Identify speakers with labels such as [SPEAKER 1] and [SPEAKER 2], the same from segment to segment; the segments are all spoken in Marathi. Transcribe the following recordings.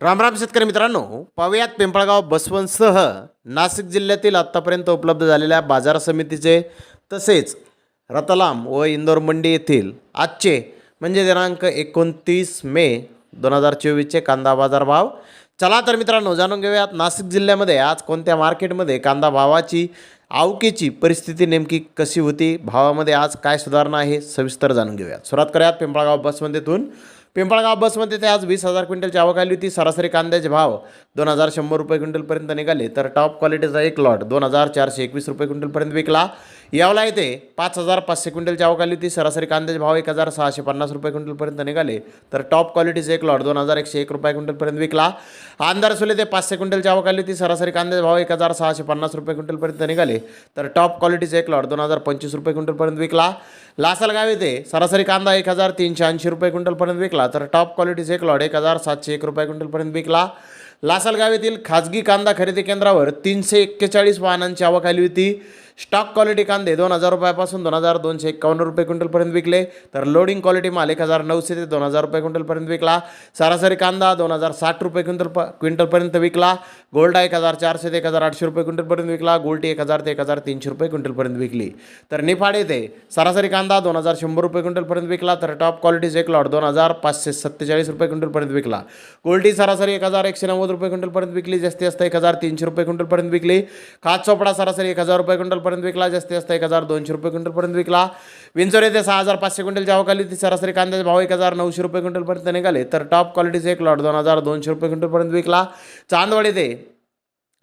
[SPEAKER 1] रामराम शेतकरी मित्रांनो पाहुयात पिंपळगाव बसवंतसह नाशिक जिल्ह्यातील आत्तापर्यंत उपलब्ध झालेल्या बाजार समितीचे तसेच रतलाम व इंदोर मंडी येथील आजचे म्हणजे दिनांक एकोणतीस मे दोन हजार चोवीसचे कांदा बाजार भाव. चला तर मित्रांनो जाणून घेऊयात नाशिक जिल्ह्यामध्ये आज कोणत्या मार्केटमध्ये कांदा भावाची आवकेची परिस्थिती नेमकी कशी होती भावामध्ये आज काय सुधारणा आहे सविस्तर जाणून घेऊयात. सुरुवात करूयात पिंपळगाव बसमध्येतून पिंपळगाव बसमध्ये ते आज वीस हजार क्विंटलची आवक आली होती. सरासरी कांद्याचे भाव दोन हजार शंभर रुपये क्विंटलपर्यंत निघाले तर टॉप क्वालिटीचा एक लॉट दोन हजार चारशे एकवीस रुपये क्विंटलपर्यंत विकला. यावला येथे पाच हजार पाचशे क्विंटलची आवक आली होती. सरासरी कांद्याचे भाव एक हजार सहाशे पन्नास रुपये क्विंटलपर्यंत निघाले तर टॉप क्वालिटीचा एक लॉट दोन हजार एकशे एक रुपये क्विंटलपर्यंत विकला. आंधारसुले ते पाचशे क्विंटलची आवक आली होती. सरासरी कांद्याचे भाव एक हजार सहाशे पन्नास रुपये क्विंटलपर्यंत निघाले तर टॉप क्वालिटीचा एक लॉट दोन हजार पंचवीस रुपये क्विंटलपर्यंत विकला. लासलगाव येथे सरासरी कांदा एक हजार तीनशे ऐंशी रुपये क्विंटलपर्यंत विकला तर टॉप क्वालिटीचा एक लॉट एक हजार सातशे एक रुपये क्विंटलपर्यंत विकला. लासलगाव येथील खाजगी कांदा खरेदी केंद्रावर तीनशे एक्केचाळीस वाहनांची आवक आली होती. स्टॉक क्वालिटी कांदे दोन हजार रुपयापासून दोन हजार दोनशे एकावन्न रुपये क्विंटलपर्यंत विकले. तर लोडिंग क्वालिटी माल एक हजार नऊशे ते दोन हजार रुपये क्विंटलपर्यंत विकला. सरासरी कांदा दोन हजार साठ रुपये क्विंटल प क्विंटलपर्यंत विकला. गोल्डा एक हजार चारशे ते एक हजार आठशे रुपये क्विंटलपर्यंत विकला. गोल्टी एक हजार ते एक हजार तीनशे रुपये क्विंटलपर्यंत विकली. तर निफाड येथे सरासरी कांदा दोन हजार शंभर रुपये क्विंटलपर्यंत विकला. तर टॉप क्वालिटीचे एक लॉट दोन हजार पाचशे सत्तेचाळीस रुपये क्विंटलपर्यंत विकला. गोल्टी सरासरी एक हजार एकशे नव्वद रुपये क्विंटलपर्यंत विकली. जास्ती जास्त एक हजार तीनशे रुपये क्विंटलपर्यंत विकली. खात चोपडा सरासरी एक हजार रुपये क्विंटल क्विंटलपर्यंत विकला जास्तीत जास्त एक हजार दोनशे रुपये क्विंटलपर्यंत विकला. विंचोर येथे सहा हजार पाचशे क्विंटल आवक ती सरासरी कांद्याचे भाव एक हजार नऊशे रुपये क्विंटलपर्यंत निघाले. तर टॉप क्वालिटीचे एक लॉट दोन हजार दोनशे रुपये क्विंटलपर्यंत विकला. चांदवड येथे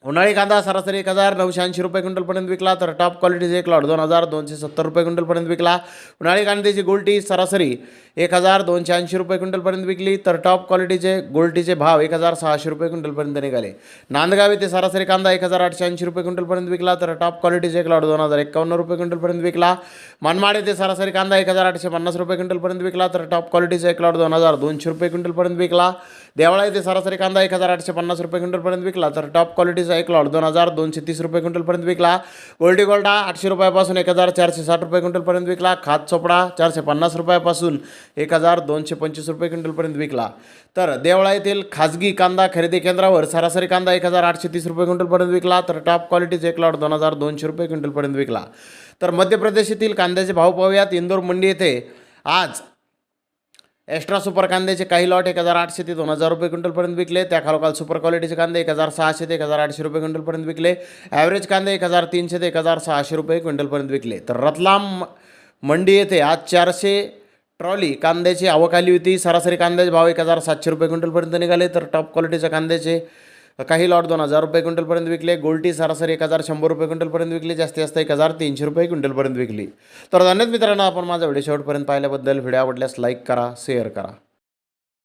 [SPEAKER 1] उन्हाळी कांदा सरासरी एक हजार नऊशे ऐंशी रुपये क्विंटलपर्यंत विकला. तर टॉप क्वालिटीचे एक लॉट दोन हजार दोनशे सत्तर रुपये क्विंटलपर्यंत विकला. उन्हाळी कांद्याची गोल्टी सरासरी एक हजार दोनशे ऐंशी रुपये क्विंटलपर्यंत विकली. तर टॉप क्वालिटीचे गोल्टीचे भाव एक हजार सहाशे रुपये क्विंटलपर्यंत निघाले. नांदगाव येथे सरासरी कांदा एक हजार आठशे ऐंशी रुपये क्विंटलपर्यंत विकला. तर टॉप क्वालिटीचे एक लॉट दोन हजार एकावन्न रुपये क्विंटलपर्यंत विकला. मनमाड येथे सरासरी कांदा एक हजार आठशे पन्नास रुपये क्विंटलपर्यंत विकला. तर टॉप क्वालिटीचा एक लॉट दोन हजार दोनशे रुपये क्विंटलपर्यंत विकला. देवळा येथे सरासरी कांदा एक हजार आठशे पन्नास रुपये क्विंटलपर्यंत विकला. तर टॉप क्वालिटीचा एक लॉट दोन हजार दोनशे तीस रुपये क्विंटलपर्यंत विकला. गोल्डी गोल्डा आठशे रुपयापासून एक हजार चारशे साठ रुपये क्विंटलपर्यंत विकला. खात चोपडा चारशे पन्नास रुपयापासून एक हजार दोनशे पंचवीस रुपये क्विंटलपर्यंत विकला. तर देवळा येथील खाजगी कांदा खरेदी केंद्रावर सरासरी कांदा एक हजार आठशे तीस रुपये क्विंटलपर्यंत विकला तर टॉप क्वालिटीचे एक लॉट दोन हजार दोनशे रुपये क्विंटलपर्यंत विकला. तर मध्य प्रदेश येथील कांद्याचे भाव पाहूयात. इंदोर मंडी येथे आज एक्स्ट्रा सुपर कांद्याचे काही लॉट एक हजार आठशे ते दोन हजार रुपये क्विंटलपर्यंत विकले. त्या खालोखाल सुपर क्वालिटीचे कांदे एक हजार सहाशे ते एक हजार आठशे रुपये क्विंटलपर्यंत विकले. ॲव्हरेज कांदे एक हजार तीनशे ते एक हजार सहाशे रुपये क्विंटलपर्यंत विकले. तर रतलाम मंडी येथे आज चारशे ट्रॉली कांद्याची आवक आली होती. सरासरी कांद्याचे भाव एक हजार सातशे रुपये क्विंटलपर्यंत निघाले. तर टॉप क्वालिटीच्या कांद्याचे काही लॉट दोन हजार रुपये क्विंटलपर्यंत विकले. गोल्टी सरासरी एक हजार शंभर रुपये क्विंटलपर्यंत विकली. जास्तीत जास्त एक हजार तीनशे रुपये क्विंटलपर्यंत विकली. तर धन्यवाद मित्रांनो. आपण माझा व्हिडिओ शेवटपर्यंत पाहिल्याबद्दल व्हिडिओ आवडल्यास लाईक करा शेअर करा.